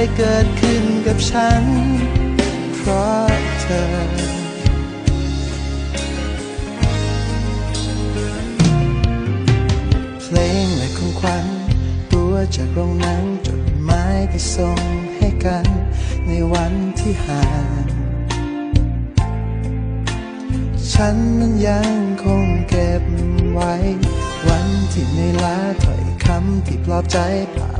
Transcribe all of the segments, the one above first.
ยเกิดขึ้นกับฉัน เพราะเธอ เพลงและของขวัญตัวจากโรงหนังจดหมายที่ส่งให้กัน ในวันที่ห่างฉันนั้นยังคงเก็บไว้ วันที่ในอยล้าถ้อยคำที่ปลอบใจภา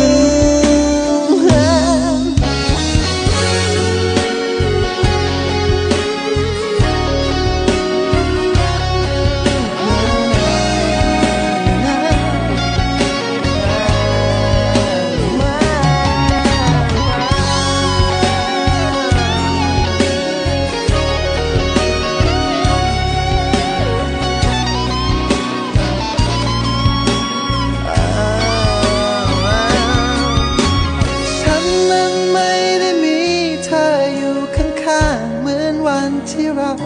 ง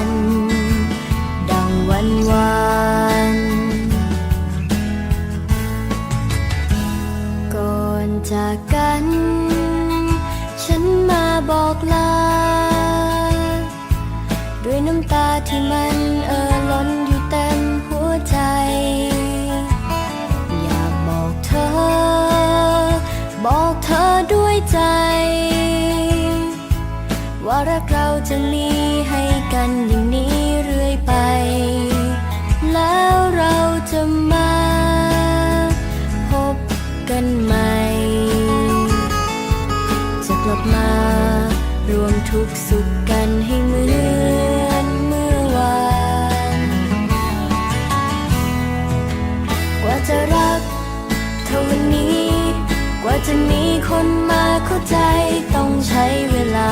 น รักเราจะมีให้กันอย่างนี้เรื่อยไป แล้วเราจะมาพบกันใหม่ จะกลับมารวมทุกสุขกันให้เหมือนเมื่อวาน กว่าจะรักเท่าวันนี้ กว่าจะมีคนมาเข้าใจต้องใช้เวลา